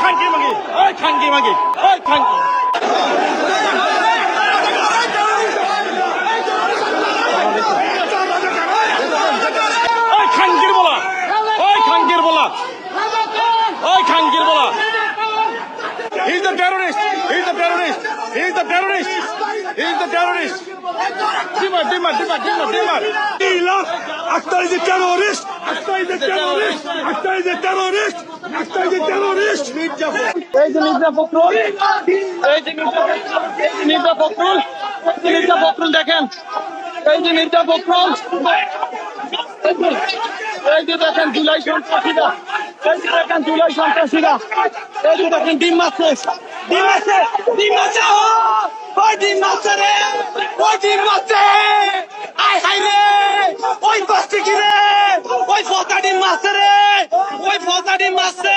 খানকি মাগি ওই খানকি মাগি ওই খানকি ওই খানকির বলা ওই খানকির বলা ওই খানকির বলা He's the terrorist. He's the terrorist. He's the terrorist. He's the terrorist. Dimar, Dimar, Dimar, Dimar, Dimar. Ilah, Akhtar is a terrorist. Akhtar is a terrorist. Akhtar is a terrorist. Akhtar is a terrorist. দেখেন, এই যে মির্জা ফখরুল, এই যে দেখেন জুলাই সন্ত্রাসীরা, এই যে দেখেন জুলাই সন্ত্রাসীরা, এই যে দেখেন ডিম মারছে, ডিম ডিম ও ওই মারছে রে ডিম হাই রে, ওই কি রে, ওই ডিম মারছে রে, ওই ডিম মারছে।